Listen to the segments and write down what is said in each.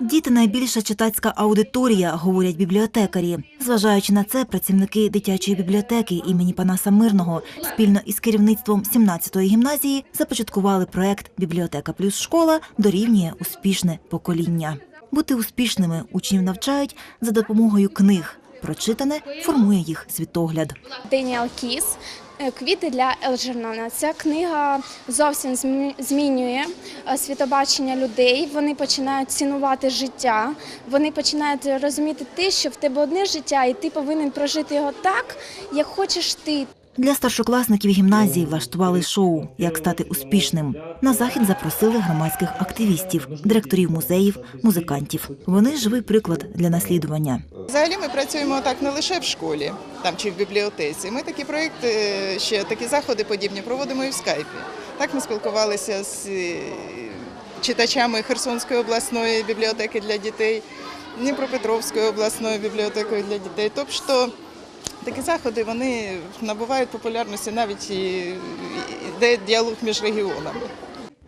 Діти найбільша читацька аудиторія, говорять бібліотекарі. Зважаючи на це, працівники дитячої бібліотеки імені Панаса Мирного спільно із керівництвом 17-ї гімназії започаткували проект Бібліотека плюс школа дорівнює успішне покоління. Бути успішними учнів навчають за допомогою книг. Прочитане формує їх світогляд. Деніел Кіс Квіти для Елджернана. Ця книга зовсім змінює е, світобачення людей. Вони починають цінувати життя. Вони починають розуміти те, що в тебе одне життя, і ти повинен прожити його так, як хочеш ти. Для старшокласників гімназії влаштували шоу Як стати успішним. На захід запросили громадських активістів, директорів музеїв, музикантів. Вони живий приклад для наслідування. Взагалі ми працюємо так не лише в школі, там чи в бібліотеці. Ми такі проекти, е, ще такі заходи подібні проводимо і в скайпі. Так ми спілкувалися з е, читачами Херсонської обласної бібліотеки для дітей, Дніпропетровської обласної бібліотеки для дітей. Тобто такі заходи вони набувають популярності навіть і йде діалог між регіонами.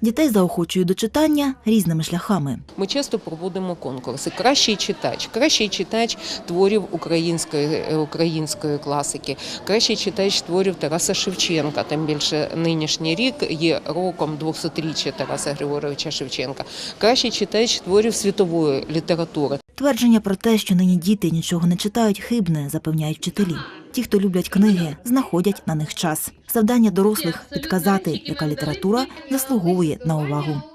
Дітей заохочують до читання різними шляхами. Ми часто проводимо конкурси. Кращий читач, кращий читач творів української, української класики, кращий читач творів Тараса Шевченка. Тим більше нинішній рік є роком 200-річчя Тараса Григоровича Шевченка. Кращий читач творів світової літератури. Твердження про те, що нині діти нічого не читають, хибне, запевняють вчителі. Ті, хто люблять книги, знаходять на них час. Завдання дорослих підказати, яка література заслуговує на увагу.